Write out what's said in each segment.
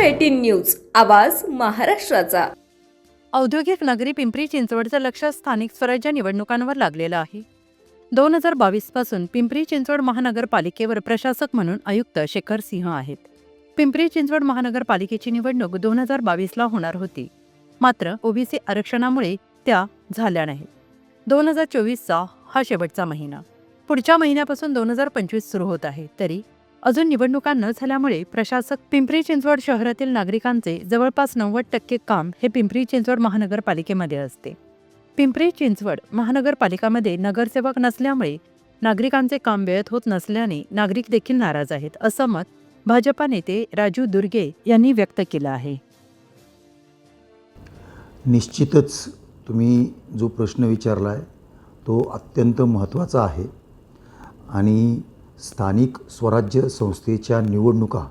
Eighteen news आवाज महाराष्ट्राचा. औद्योगिक नगरी पिंपरी चिंचवडचं लक्ष स्थानिक स्वराज्य निवडणुकांवर लागलेलं आहे. दोन हजार बावीसपासून पिंपरी चिंचवड महानगरपालिकेवर प्रशासक म्हणून आयुक्त शेखर सिंह आहेत. पिंपरी चिंचवड महानगरपालिकेची निवडणूक दोन हजार बावीसला होणार होती. मात्र ओबीसी आरक्षणामुळे त्या झाल्या नाहीत. दोन हजार चोवीसचा हा शेवटचा महिना. पुढच्या महिन्यापासून दोन हजार पंचवीस सुरू होत आहे तरी अजून निवडणुका न झाल्यामुळे प्रशासक पिंपरी चिंचवड शहरातील नागरिकांचे जवळपास नव्वद टक्के काम हे पिंपरी चिंचवड महानगरपालिकेमध्ये असते. पिंपरी चिंचवड महानगरपालिकामध्ये नगरसेवक नसल्यामुळे नागरिकांचे काम वेळेत होत नसल्याने नागरिक देखील नाराज आहेत असं मत भाजपा नेते राजू दुर्गे यांनी व्यक्त केलं आहे. निश्चितच तुम्ही जो प्रश्न विचारला आहे तो अत्यंत महत्त्वाचा आहे. आणि स्थानिक स्वराज्य संस्थेच्या निवडणुका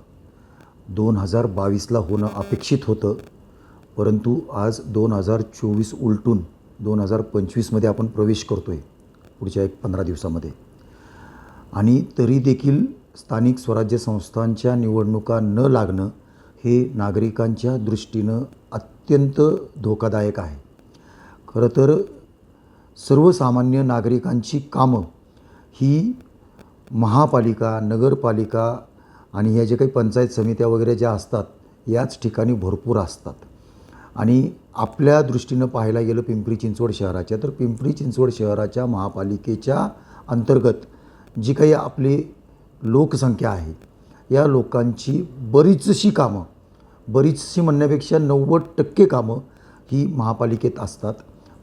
दोन हजार बावीसला होणं अपेक्षित होतं परंतु आज दोन हजार चोवीस उलटून दोन हजार पंचवीसमध्ये आपण प्रवेश करतो आहे पुढच्या एक पंधरा दिवसामध्ये. आणि तरी देखील स्थानिक स्वराज्य संस्थांच्या निवडणुका न लागणं हे नागरिकांच्या दृष्टीनं अत्यंत धोकादायक आहे. खरं तर सर्वसामान्य नागरिकांची कामं ही महापालिका नगरपालिका आणि ह्या जे काही पंचायत समित्या वगैरे ज्या असतात याच ठिकाणी भरपूर असतात. आणि आपल्या दृष्टीनं पाहायला गेलं पिंपरी चिंचवड शहराच्या तर पिंपरी चिंचवड शहराच्या महापालिकेच्या अंतर्गत जी काही आपली लोकसंख्या आहे या लोकांची बरीचशी कामं बरीचशी म्हणण्यापेक्षा नव्वद टक्के कामं ही महापालिकेत असतात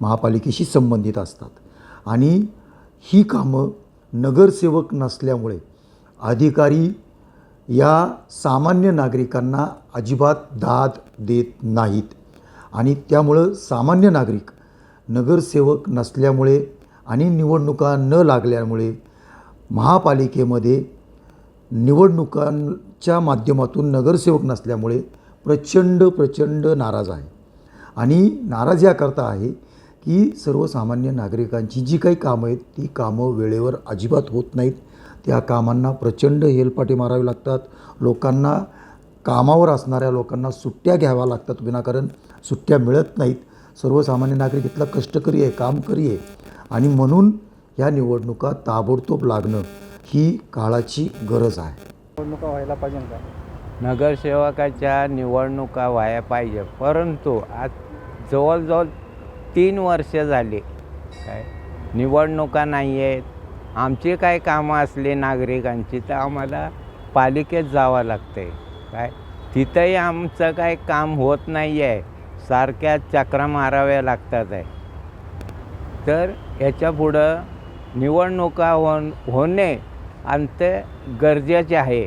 महापालिकेशी संबंधित असतात. आणि ही कामं नगरसेवक नसल्यामुळे अधिकारी या सामान्य नागरिकांना अजिबात दाद देत नाहीत. आणि त्यामुळं सामान्य नागरिक नगरसेवक नसल्यामुळे आणि निवडणुका न लागल्यामुळे महापालिकेमध्ये निवडणुकांच्या माध्यमातून नगरसेवक नसल्यामुळे प्रचंड प्रचंड नाराज आहे. आणि नाराज याकरता आहे की सर्वसामान्य नागरिकांची जी काही कामं आहेत ती कामं वेळेवर अजिबात होत नाहीत. त्या कामांना प्रचंड हेलपाटे मारावे लागतात. लोकांना कामावर असणाऱ्या लोकांना सुट्ट्या घ्याव्या लागतात विनाकारण. सुट्ट्या मिळत नाहीत. सर्वसामान्य नागरिक इथला कष्टकरी आहे कामकरी आहे आणि म्हणून ह्या निवडणुका ताबडतोब लागणं ही काळाची गरज आहे. निवडणुका व्हायला पाहिजे का? नगरसेवकाच्या निवडणुका व्हायला पाहिजे. परंतु आज जवळजवळ तीन वर्ष झाली. काय? निवडणुका नाही आहेत आमची काय कामं असली नागरिकांची तर आम्हाला पालिकेत जावं लागते. काय? तिथंही आमचं काय काम होत नाही आहे सारख्या चक्रा माराव्या लागतात आहे. तर याच्या पुढं निवडणुका हो होणे अंत गरजेचे आहे.